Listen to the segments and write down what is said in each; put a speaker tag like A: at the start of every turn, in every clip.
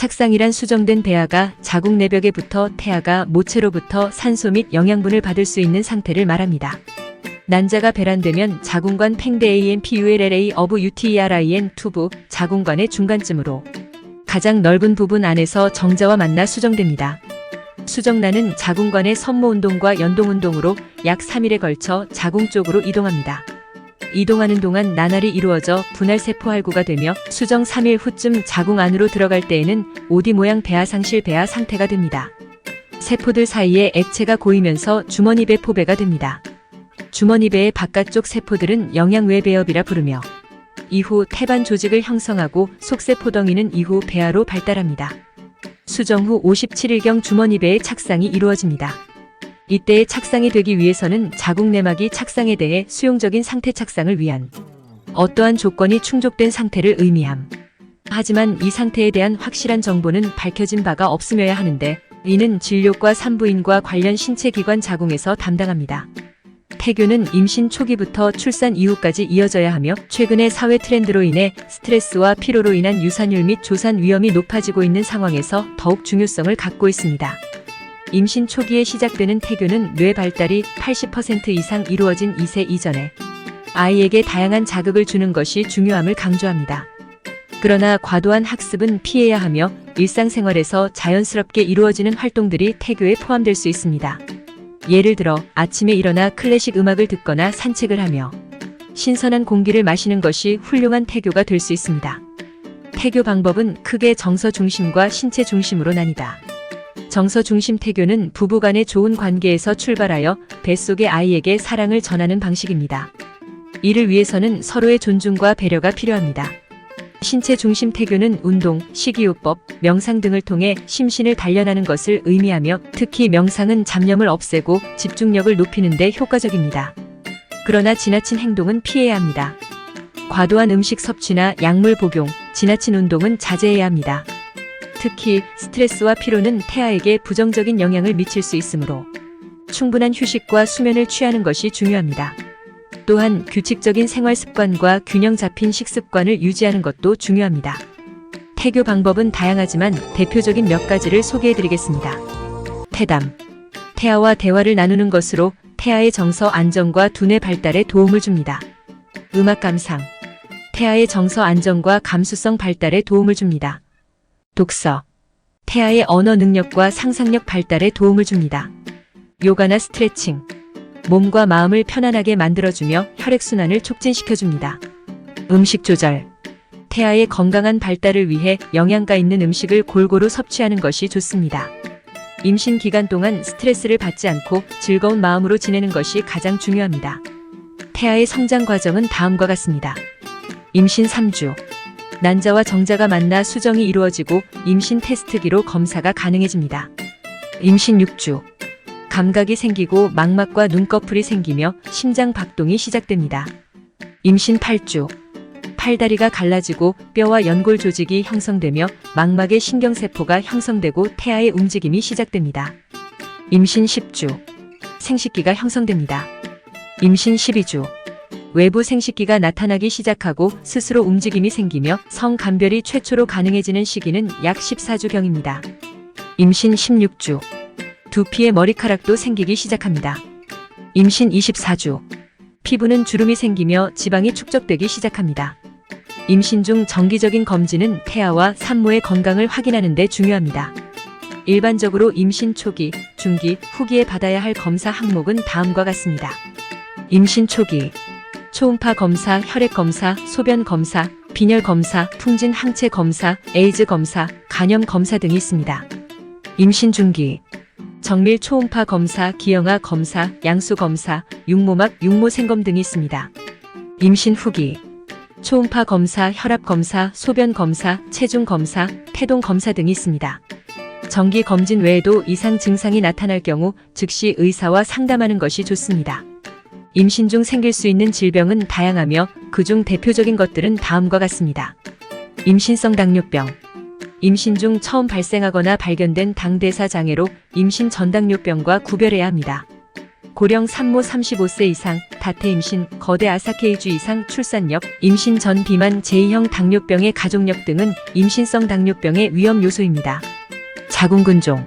A: 착상이란 수정된 배아가 자궁 내벽에 붙어 태아가 모체로부터 산소 및 영양분을 받을 수 있는 상태를 말합니다. 난자가 배란되면 자궁관 팽대 AMPULLA 어부 UTERIN 투부 자궁관의 중간쯤으로 가장 넓은 부분 안에서 정자와 만나 수정됩니다. 수정란은 자궁관의 선모운동과 연동운동으로 약 3일에 걸쳐 자궁 쪽으로 이동합니다. 이동하는 동안 나날이 이루어져 분할세포 할구가 되며 수정 3일 후쯤 자궁 안으로 들어갈 때에는 오디 모양 배아 상실 배아 상태가 됩니다. 세포들 사이에 액체가 고이면서 주머니 배 포배가 됩니다. 주머니 배의 바깥쪽 세포들은 영양외 배엽이라 부르며 이후 태반 조직을 형성하고 속세포 덩이는 이후 배아로 발달합니다. 수정 후 57일경 주머니 배의 착상이 이루어집니다. 이때의 착상이 되기 위해서는 자궁 내막이 착상에 대해 수용적인 상태 착상을 위한 어떠한 조건이 충족된 상태를 의미함. 하지만 이 상태에 대한 확실한 정보는 밝혀진 바가 없음여야 하는데 이는 진료과 산부인과 관련 신체기관 자궁에서 담당합니다. 태교는 임신 초기부터 출산 이후까지 이어져야 하며 최근의 사회 트렌드로 인해 스트레스와 피로로 인한 유산율 및 조산 위험이 높아지고 있는 상황에서 더욱 중요성을 갖고 있습니다. 임신 초기에 시작되는 태교는 뇌 발달이 80% 이상 이루어진 2세 이전에 아이에게 다양한 자극을 주는 것이 중요함을 강조합니다. 그러나 과도한 학습은 피해야 하며 일상생활에서 자연스럽게 이루어지는 활동들이 태교에 포함될 수 있습니다. 예를 들어 아침에 일어나 클래식 음악을 듣거나 산책을 하며 신선한 공기를 마시는 것이 훌륭한 태교가 될 수 있습니다. 태교 방법은 크게 정서 중심과 신체 중심으로 나뉘다. 정서 중심 태교는 부부 간의 좋은 관계에서 출발하여 뱃속의 아이에게 사랑을 전하는 방식입니다. 이를 위해서는 서로의 존중과 배려가 필요합니다. 신체 중심 태교는 운동, 식이요법, 명상 등을 통해 심신을 단련하는 것을 의미하며 특히 명상은 잡념을 없애고 집중력을 높이는 데 효과적입니다. 그러나 지나친 행동은 피해야 합니다. 과도한 음식 섭취나 약물 복용, 지나친 운동은 자제해야 합니다. 특히 스트레스와 피로는 태아에게 부정적인 영향을 미칠 수 있으므로 충분한 휴식과 수면을 취하는 것이 중요합니다. 또한 규칙적인 생활 습관과 균형 잡힌 식습관을 유지하는 것도 중요합니다. 태교 방법은 다양하지만 대표적인 몇 가지를 소개해 드리겠습니다. 태담. 태아와 대화를 나누는 것으로 태아의 정서 안정과 두뇌 발달에 도움을 줍니다. 음악 감상. 태아의 정서 안정과 감수성 발달에 도움을 줍니다. 독서. 태아의 언어 능력과 상상력 발달에 도움을 줍니다. 요가나 스트레칭. 몸과 마음을 편안하게 만들어주며 혈액순환을 촉진시켜줍니다. 음식 조절. 태아의 건강한 발달을 위해 영양가 있는 음식을 골고루 섭취하는 것이 좋습니다. 임신 기간 동안 스트레스를 받지 않고 즐거운 마음으로 지내는 것이 가장 중요합니다. 태아의 성장 과정은 다음과 같습니다. 임신 3주. 난자와 정자가 만나 수정이 이루어지고 임신 테스트기로 검사가 가능해집니다. 임신 6주. 감각이 생기고 망막과 눈꺼풀이 생기며 심장 박동이 시작됩니다. 임신 8주. 팔다리가 갈라지고 뼈와 연골 조직이 형성되며 망막의 신경세포가 형성되고 태아의 움직임이 시작됩니다. 임신 10주. 생식기가 형성됩니다. 임신 12주. 외부 생식기가 나타나기 시작하고 스스로 움직임이 생기며 성감별이 최초로 가능해지는 시기는 약 14주경입니다. 임신 16주. 두피의 머리카락도 생기기 시작합니다. 임신 24주. 피부는 주름이 생기며 지방이 축적되기 시작합니다. 임신 중 정기적인 검진은 태아와 산모의 건강을 확인하는 데 중요합니다. 일반적으로 임신 초기, 중기, 후기에 받아야 할 검사 항목은 다음과 같습니다. 임신 초기, 초음파 검사, 혈액 검사, 소변 검사, 빈혈 검사, 풍진 항체 검사, 에이즈 검사, 간염 검사 등이 있습니다. 임신 중기, 정밀 초음파 검사, 기형아 검사, 양수 검사, 육모막, 육모 생검 등이 있습니다. 임신 후기, 초음파 검사, 혈압 검사, 소변 검사, 체중 검사, 태동 검사 등이 있습니다. 정기 검진 외에도 이상 증상이 나타날 경우 즉시 의사와 상담하는 것이 좋습니다. 임신 중 생길 수 있는 질병은 다양하며 그중 대표적인 것들은 다음과 같습니다. 임신성 당뇨병. 임신 중 처음 발생하거나 발견된 당대사 장애로 임신 전당뇨병과 구별해야 합니다. 고령 산모 35세 이상, 다태 임신, 거대 아사케이주 이상 출산력, 임신 전 비만 제2형 당뇨병의 가족력 등은 임신성 당뇨병의 위험 요소입니다. 자궁근종.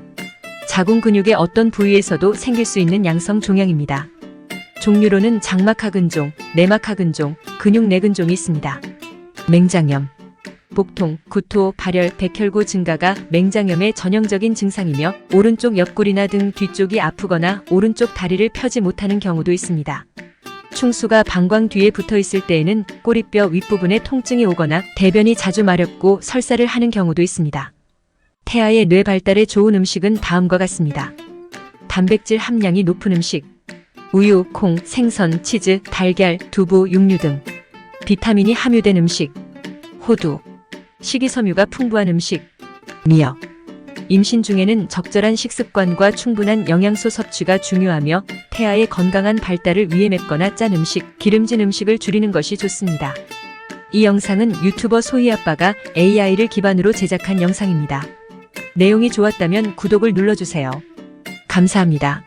A: 자궁 근육의 어떤 부위에서도 생길 수 있는 양성 종양입니다. 종류로는 장막하근종, 내막하근종, 근육내근종이 있습니다. 맹장염. 복통, 구토, 발열, 백혈구 증가가 맹장염의 전형적인 증상이며 오른쪽 옆구리나 등 뒤쪽이 아프거나 오른쪽 다리를 펴지 못하는 경우도 있습니다. 충수가 방광 뒤에 붙어 있을 때에는 꼬리뼈 윗부분에 통증이 오거나 대변이 자주 마렵고 설사를 하는 경우도 있습니다. 태아의 뇌 발달에 좋은 음식은 다음과 같습니다. 단백질 함량이 높은 음식, 우유, 콩, 생선, 치즈, 달걀, 두부, 육류 등 비타민이 함유된 음식, 호두, 식이섬유가 풍부한 음식, 미역. 임신 중에는 적절한 식습관과 충분한 영양소 섭취가 중요하며 태아의 건강한 발달을 위해 맵거나 짠 음식, 기름진 음식을 줄이는 것이 좋습니다. 이 영상은 유튜버 소희 아빠가 AI를 기반으로 제작한 영상입니다. 내용이 좋았다면 구독을 눌러주세요. 감사합니다.